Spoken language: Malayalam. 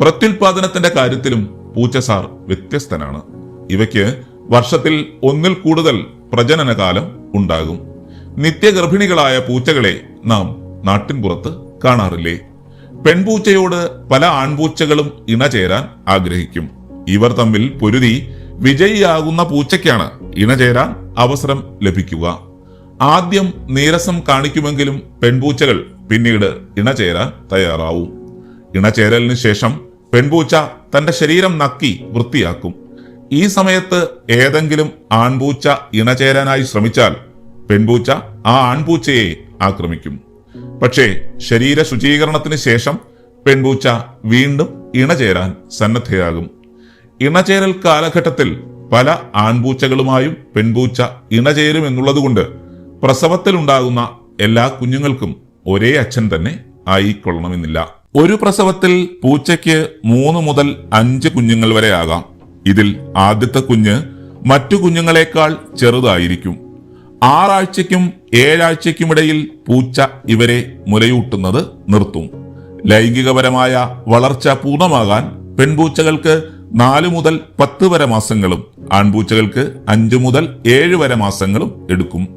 പ്രത്യുൽപാദനത്തിന്റെ കാര്യത്തിലും പൂച്ചസാർ വ്യത്യസ്തനാണ്. ഇവയ്ക്ക് വർഷത്തിൽ ഒന്നിൽ കൂടുതൽ പ്രജനനകാലം ഉണ്ടാകും. നിത്യഗർഭിണികളായ പൂച്ചകളെ നാം നാട്ടിൻപുറത്ത് കാണാറില്ലേ? പെൺപൂച്ചയോട് പല ആൺപൂച്ചകളും ഇണചേരാൻ ആഗ്രഹിക്കും. ഇവർ തമ്മിൽ പൊരുതി വിജയിയാകുന്ന പൂച്ചയ്ക്കാണ് ഇണചേരാൻ അവസരം ലഭിക്കുക. ആദ്യം നീരസം കാണിക്കുമെങ്കിലും പെൺപൂച്ചകൾ പിന്നീട് ഇണചേരാൻ തയ്യാറാവും. ഇണചേരലിന് ശേഷം പെൺപൂച്ച തന്റെ ശരീരം നക്കി വൃത്തിയാക്കും. ഈ സമയത്ത് ഏതെങ്കിലും ആൺപൂച്ച ഇണചേരാനായി ശ്രമിച്ചാൽ പെൺപൂച്ച ആ ആൺപൂച്ചയെ ആക്രമിക്കും. പക്ഷേ ശരീര ശുചീകരണത്തിന് ശേഷം പെൺപൂച്ച വീണ്ടും ഇണചേരാൻ സന്നദ്ധയാകും. ഇണചേരൽ കാലഘട്ടത്തിൽ പല ആൺപൂച്ചകളുമായും പെൺപൂച്ച ഇണചേരും എന്നുള്ളതുകൊണ്ട് പ്രസവത്തിലുണ്ടാകുന്ന എല്ലാ കുഞ്ഞുങ്ങൾക്കും ഒരേ അച്ഛൻ തന്നെ ആയിക്കൊള്ളണമെന്നില്ല. ഒരു പ്രസവത്തിൽ പൂച്ചയ്ക്ക് മൂന്ന് മുതൽ അഞ്ച് കുഞ്ഞുങ്ങൾ വരെ ആകാം. ഇതിൽ ആദ്യത്തെ കുഞ്ഞ് മറ്റു കുഞ്ഞുങ്ങളെക്കാൾ ചെറുതായിരിക്കും. ആറാഴ്ചയ്ക്കും ഏഴാഴ്ചയ്ക്കുമിടയിൽ പൂച്ച ഇവരെ മുലയൂട്ടുന്നത് നിർത്തും. ലൈംഗികപരമായ വളർച്ച പൂർണമാകാൻ പെൺപൂച്ചകൾക്ക് നാല് മുതൽ പത്ത് വരെ മാസങ്ങളും ആൺപൂച്ചകൾക്ക് അഞ്ചു മുതൽ ഏഴ് വരെ മാസങ്ങളും എടുക്കും.